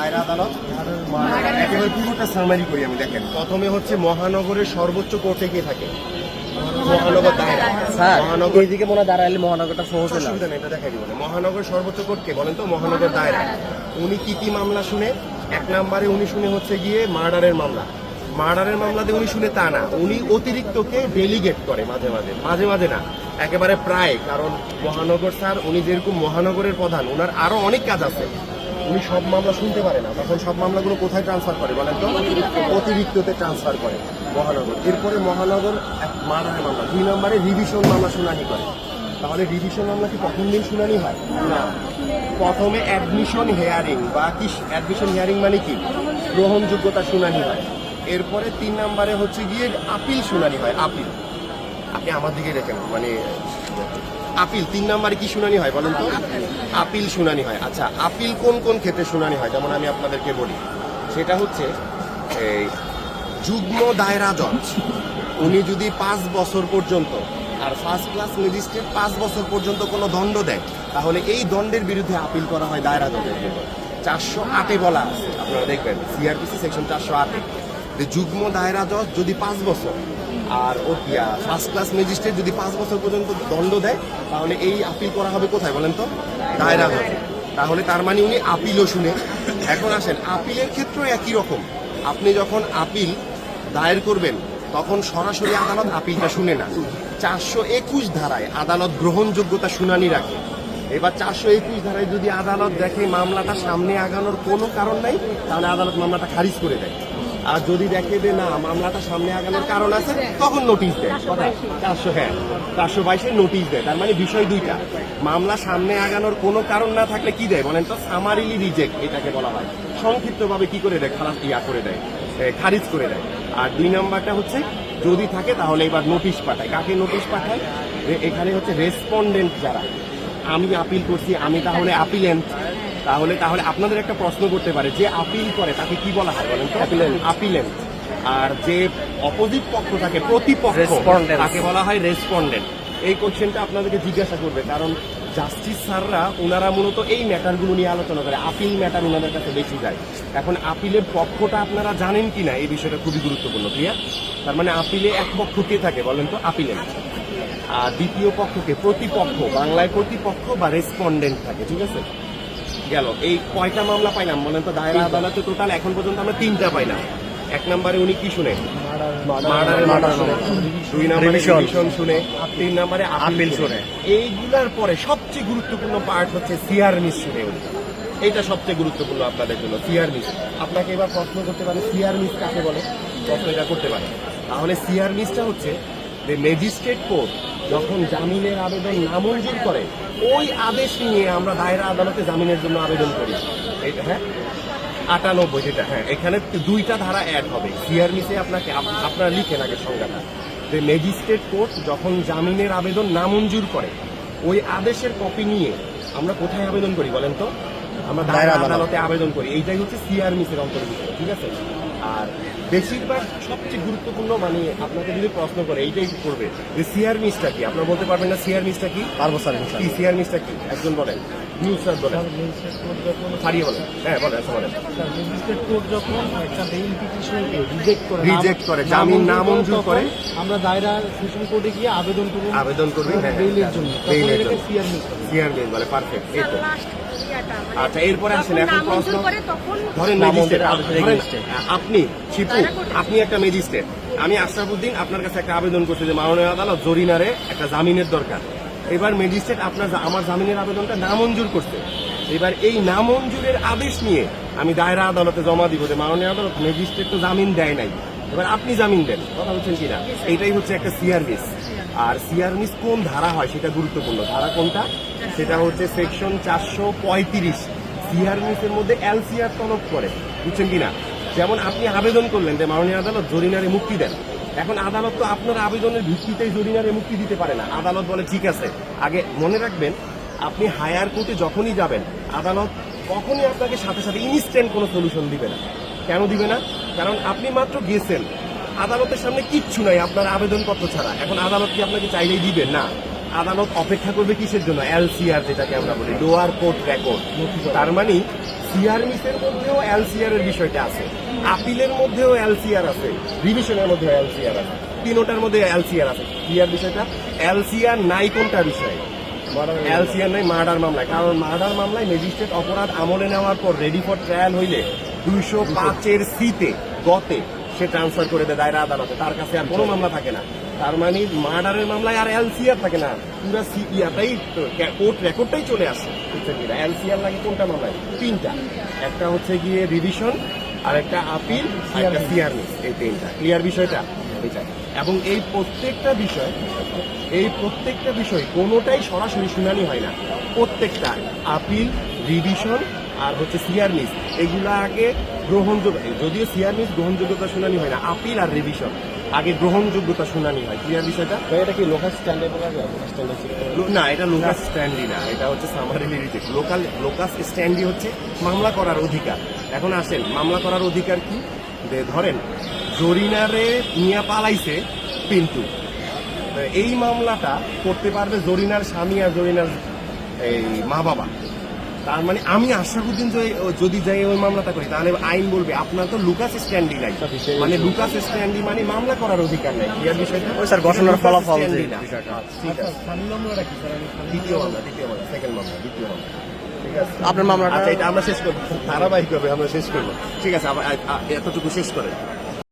দায়রা আদালত একেবারে পুরোটা সামারি করি আমি দেখেন। প্রথমে হচ্ছে মহানগরের সর্বোচ্চ কোর্টে গিয়ে থাকে। মহানগর দায়রা মহানগর এইদিকে মনে দাঁড়াইলে মহানগরটা সহজ হলো এটা দেখাই দিব। মহানগর সর্বোচ্চ কোর্টকে বলেন তো মহানগর দায়রা উনি কি কি মামলা শুনে? এক নম্বরে উনি শুনে হচ্ছে গিয়ে মার্ডারের মামলা। মার্ডারের মামলাতে উনি শুনে তা না। উনি অতিরিক্তকে ডেলিগেট করে মাঝে মাঝে। মাঝে মাঝে না। একেবারে প্রায় কারণ মহানগর স্যার উনি যেরকম মহানগরের প্রধান ওনার আরও অনেক কাজ আছে। উনি সব মামলা শুনতে পারে না। তখন সব মামলাগুলো কোথায় ট্রান্সফার করে বলেন তো? অতিরিক্ততে ট্রান্সফার করে মহানগর। এরপরে মহানগর এক মার্ডারের মামলা, দুই নম্বরে রিভিশন মামলা শুনানি করে। তাহলে রিভিশন মামলা কি প্রথম দিন শুনানি হয়? না। প্রথমে অ্যাডমিশন হেয়ারিং বা কি অ্যাডমিশন হেয়ারিং মানে কি? গ্রহণযোগ্যতা শুনানি হয়। এরপরে তিন নম্বরে হচ্ছে গিয়ে আপিল শুনানি হয় আপিল আপনি আমার দিকে দেখেন মানে আপিল তিন নম্বরে কি শুনানি হয় বলেন তো? আপিল শুনানি হয়। আচ্ছা আপিল কোন কোন ক্ষেত্রে শুনানি হয়? যেমন আমি আপনাদেরকে বলি, সেটা হচ্ছে এই যুগ্ম দায়রা জজ, উনি যদি পাঁচ বছর পর্যন্ত আর ফার্স্ট ক্লাস ম্যাজিস্ট্রেট পাঁচ বছর পর্যন্ত কোনো দণ্ড দেয়, তাহলে এই দণ্ডের বিরুদ্ধে আপিল করা হয় দায়রা জজের চারশো আটে বলা আছে, আপনারা দেখবেন সিআরপিসি সেকশন চারশো আটে। যুগ্ম দায়রা জজ যদি পাঁচ বছর আর ফার্স্ট ক্লাস ম্যাজিস্ট্রেট যদি পাঁচ বছর পর্যন্ত দণ্ড দেয়, তাহলে এই আপিল করা হবে কোথায় বলেন তো? দায়রা তাহলে তার মানে উনি আপিলও শুনে। এখন আসেন আপিলের ক্ষেত্রেও একই রকম। আপনি যখন আপিল দায়ের করবেন, তখন সরাসরি আদালত আপিলটা শুনে না। চারশো একুশ ধারায় আদালত গ্রহণযোগ্যতা শুনানি রাখে। এবার চারশো একুশ ধারায় যদি আদালত দেখে মামলাটা সামনে আগানোর কোনো কারণ নাই, তাহলে আদালত মামলাটা খারিজ করে দেয়। আর যদি দেখে যে না, মামলাটা সামনে আগানোর কারণ আছে, তখন নোটিশ দেয়। কথা। চারশো হ্যাঁ। চারশো বাইশে নোটিশ দেয়। তার মানে বিষয় দুইটা। মামলা সামনে আগানোর কোনো কারণ না থাকলে কি দেয়? বলেন তো সামারিলি রিজেক্ট এটাকে বলা হয়। সংক্ষিপ্তভাবে কি করে দেয়? খারাপ ইয়া করে দেয়। খারিজ করে দেয়। আর দুই নাম্বারটা হচ্ছে, যদি থাকে তাহলে এবার নোটিশ পাঠায়। কাকে নোটিশ পাঠায়? এখানে হচ্ছে রেসপন্ডেন্ট যারা। আমি আপিল করছি, আমি তাহলে আপিলেন্ট তাহলে তাহলে আপনাদের একটা প্রশ্ন করতে পারে যে আপিল করে তাকে কি বলা হয় বলেন তো? আপিলেন্ট আর যে অপোজিট পক্ষ থাকে প্রতিপক্ষ. তাকে বলা হয় রেসপন্ডেন্ট এই কোশ্চেনটা আপনাদেরকে জিজ্ঞাসা করবে কারণ জাস্টিস স্যাররা ওনারা মূলত এই ম্যাটারগুলো নিয়ে আলোচনা করে আপিল ম্যাটার ওনাদের কাছে বেশি যায়। এখন আপিলের পক্ষটা আপনারা জানেন কি না এই বিষয়টা খুবই গুরুত্বপূর্ণ ক্লিয়ার তার মানে আপিলে এক পক্ষ কে থাকে বলেন তো? আপিলেন্ট আর দ্বিতীয় পক্ষকে প্রতিপক্ষ বাংলায় প্রতিপক্ষ বা রেসপন্ডেন্ট থাকে ঠিক আছে? গেল। এই কয়টা মামলা পাইলাম? বলেন তো দায়রা আদালতে টোটাল এখন পর্যন্ত আমরা তিনটা পাইলাম। এক নম্বরে উনি কি শুনে? দুই নম্বরে শুনে। তিন নম্বরে আপিল শুনে। এইগুলার পরে সবচেয়ে গুরুত্বপূর্ণ পার্ট হচ্ছে সিআর মিস শুনে উনি। এইটা সবচেয়ে গুরুত্বপূর্ণ আপনাদের জন্য সিআর মিস আপনাকে এবার প্রশ্ন করতে পারে সিআর মিস কাকে বলে? প্রশ্ন এটা করতে পারে। তাহলে সিআর মিসটা হচ্ছে যে ম্যাজিস্ট্রেট কোর্ট যখন জামিনের আবেদন নামঞ্জুর করে ওই আদেশ নিয়ে আমরা দায়রা আদালতে জামিনের জন্য আবেদন করি। এটা হ্যাঁ? আটানব্বই যেটা হ্যাঁ। এখানে দুইটা ধারা অ্যাড হবে। সিআর মিসে আপনাকে আপ- আপনারা লিখেন আগে সংজ্ঞাটা। যে ম্যাজিস্ট্রেট কোর্ট যখন জামিনের আবেদন নামঞ্জুর করে ওই আদেশের কপি নিয়ে আমরা কোথায় আবেদন করি বলেন তো? আমরা দায়রা দায়রা আদালতে। আবেদন করি। এইটাই হচ্ছে সিআর মিসের অন্তর্ভুক্ত ঠিক আছে? আর বেশিরভাগ সবচেয়ে গুরুত্বপূর্ণ মানে আপনাকে যদি প্রশ্ন করে এইটাই করবে যে সিআর মিসটা কি? আপনারা বলতে পারবেন না সিআর মিসটা কি? পারব স্যার কি ইনশাআল্লাহ। সিআর মিসটা কি? একজন বলেন। নিউজ স্যার বলেন। ছাড়িয়ে বলেন। হ্যাঁ বলেন আচ্ছা বলেন। যখন একটা রিজেক্ট করে Reject করে, জামিন নামঞ্জুর করে। আমরা দায়রা সেশন কোর্টে গিয়ে আবেদন করব। আবেদন করবে হ্যাঁ বেইলের জন্য। বেইলের জন্য। সিআর মিস সিআর মিস বলে পারফেক্ট এই তো। আচ্ছা এরপরে আসেন এখন প্রশ্ন ধরেন ম্যাজিস্ট্রেট। আপনি শিপু আপনি একটা ম্যাজিস্ট্রেট। আমি আশরাফুদ্দিন আপনার কাছে একটা আবেদন করছি যে মাননীয় আদালত জরিনারে একটা জামিনের দরকার। এবার ম্যাজিস্ট্রেট আপনার আমার জামিনের আবেদনটা নামঞ্জুর করছে। এবার এই নামঞ্জুরের আদেশ নিয়ে আমি দায়রা আদালতে জমা দিব যে মাননীয় আদালত ম্যাজিস্ট্রেট তো জামিন দেয় নাই। এবার আপনি জামিন দেন কথা বলছেন কিনা? এটাই হচ্ছে একটা সিআর মিস আর সিআর মিস কোন ধারা হয় সেটা গুরুত্বপূর্ণ। ধারা কোনটা? সেটা হচ্ছে সেকশন চারশো পঁয়ত্রিশ। সিআর মিসের মধ্যে এলসিআর তলব করে, বুঝছেন কিনা? যেমন আপনি আবেদন করলেন যে মাননীয় আদালত জরিনারে মুক্তি দেন। এখন আদালত তো আপনার আবেদনের ভিত্তিতেই জরিনারে মুক্তি দিতে পারে না। আদালত বলে, ঠিক আছে। আগে মনে রাখবেন, আপনি হায়ার কোর্টে যখনই যাবেন, আদালত কখনই আপনাকে সাথে সাথে ইনস্ট্যান্ট কোনো সলিউশন দিবে না। কেন দিবে না? কারণ আপনি মাত্র গেছেন। আদালতের সামনে কিচ্ছু নাই আপনার আবেদনপত্র ছাড়া। এখন আদালত কি আপনাকে চাইলেই দিবে? না। আদালত অপেক্ষা করবে কিসের জন্য? এলসিআর যেটাকে আমরা বলি লোয়ার কোর্ট রেকর্ড। তার মানে সিআরমিসের মধ্যেও এলসিআর এর বিষয়টা আছে। আপিলের মধ্যেও এলসিআর আছে রিভিশনের মধ্যেও এলসিআর আছে তিনোটার মধ্যে এলসিআর আছে। ক্লিয়ার বিষয়টা? এলসিআর নাই কোনটা বিষয়? এলসিআর নাই মার্ডার মামলায় কারণ মার্ডার মামলায় ম্যাজিস্ট্রেট অপরাধ আমলে নেওয়ার পর রেডি ফর ট্রায়াল হইলে দুইশো পাঁচের সিতে গতে সে ট্রান্সফার করে দেয় দায়রা আদালতে। তার কাছে আর কোনো মামলা থাকে না। তার মানে মার্ডারের মামলায় আর এলসিআর থাকে না। পুরো ইয়াটাই কোর্ট রেকর্ডটাই চলে আসে এলসিআর লাগে কোনটা মামলায়? তিনটা। একটা হচ্ছে গিয়ে রিভিশন আর একটা আপিল আর একটা সিআরমিস এই তিনটা। ক্লিয়ার বিষয়টা। এটা এবং এই প্রত্যেকটা বিষয় এই প্রত্যেকটা বিষয় কোনোটাই সরাসরি শুনানি হয় না। প্রত্যেকটা আপিল রিভিশন আর হচ্ছে সিআরমিস এগুলা আগে গ্রহণযোগ্য যদিও সিআরমিস গ্রহণযোগ্যতা শুনানি হয় না আপিল আর রিভিশন আগে গ্রহণযোগ্যতা শুনানি হয়। ক্লিয়ার বিষয়টা? এটা কি লোকাল স্ট্যান্ডে বলা যায়? লোকাল না এটা লোকাস স্ট্যান্ডি না এটা হচ্ছে summarily reject local locus standi হচ্ছে মামলা করার অধিকার। এখন আসেন মামলা করার অধিকার কি? যে ধরেন জরিনারে নিয়ে পালাইছে পিন্টু। এই মামলাটা করতে পারবে জরিনার স্বামী আর জরিনার এই মা বাবা তার মানে আমি আশা আশরাফুদ্দিন যদি- যদি যাই ওই মামলাটা করি তাহলে আইন বলবে আপনার তো লুকাস স্ট্যান্ডি নাই। মানে লুকাস স্ট্যান্ডি মানে মামলা করার অধিকার নাই। ক্লিয়ার বিষয়টা ওই স্যার, ঘটনার ফলাফল যে না। ঠিক আচ্ছা আছে। স্থানীয় মামলাটা কি স্যার? আমি দ্বিতীয় মামলা। দ্বিতীয় মামলা সেকেন্ড মামলা দ্বিতীয় মামলা। আপনার মামলাটা আচ্ছা এটা আমরা শেষ করব। ধারাবাহিক হবে আমরা শেষ করব। ঠিক আছে এতটুকু শেষ করেন।